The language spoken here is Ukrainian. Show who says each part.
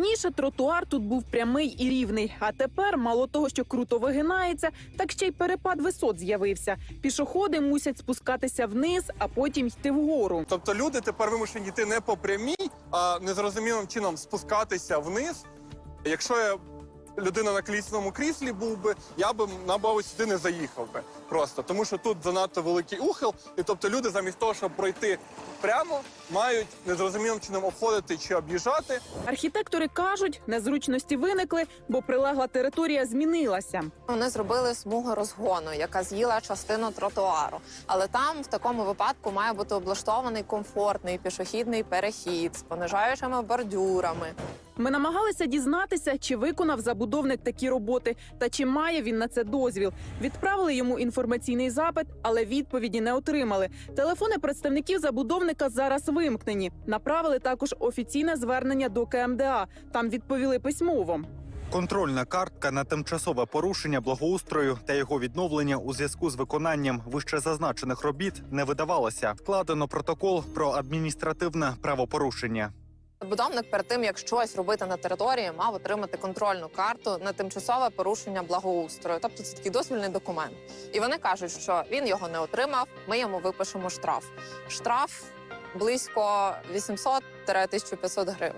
Speaker 1: Раніше тротуар тут був прямий і рівний, а тепер мало того, що круто вигинається, так ще й перепад висот з'явився. Пішоходи мусять спускатися вниз, а потім йти вгору.
Speaker 2: Тобто люди тепер вимушені йти не по прямій, а незрозумілим чином спускатися вниз. Якщо я людина на колісному кріслі був би, я би, мабуть, сюди не заїхав би просто, тому що тут занадто великий ухил, і тобто люди замість того, щоб пройти прямо, мають незрозумілим чином обходити чи об'їжджати.
Speaker 1: Архітектори кажуть, незручності виникли, бо прилегла територія змінилася.
Speaker 3: Вони зробили смугу розгону, яка з'їла частину тротуару. Але там в такому випадку має бути облаштований комфортний пішохідний перехід з понижаючими бордюрами.
Speaker 1: Ми намагалися дізнатися, чи виконав забудовник такі роботи та чи має він на це дозвіл. Відправили йому інформаційний запит, але відповіді не отримали. Телефони представників забудовника зараз вимкнені. Направили також офіційне звернення до КМДА. Там відповіли письмово.
Speaker 4: Контрольна картка на тимчасове порушення благоустрою та його відновлення у зв'язку з виконанням вище зазначених робіт не видавалося. Складено протокол про адміністративне правопорушення.
Speaker 3: Забудовник перед тим, як щось робити на території, мав отримати контрольну карту на тимчасове порушення благоустрою. Тобто це такий дозвільний документ. І вони кажуть, що він його не отримав. Ми йому випишемо штраф. Штраф близько 800-1500 гривень.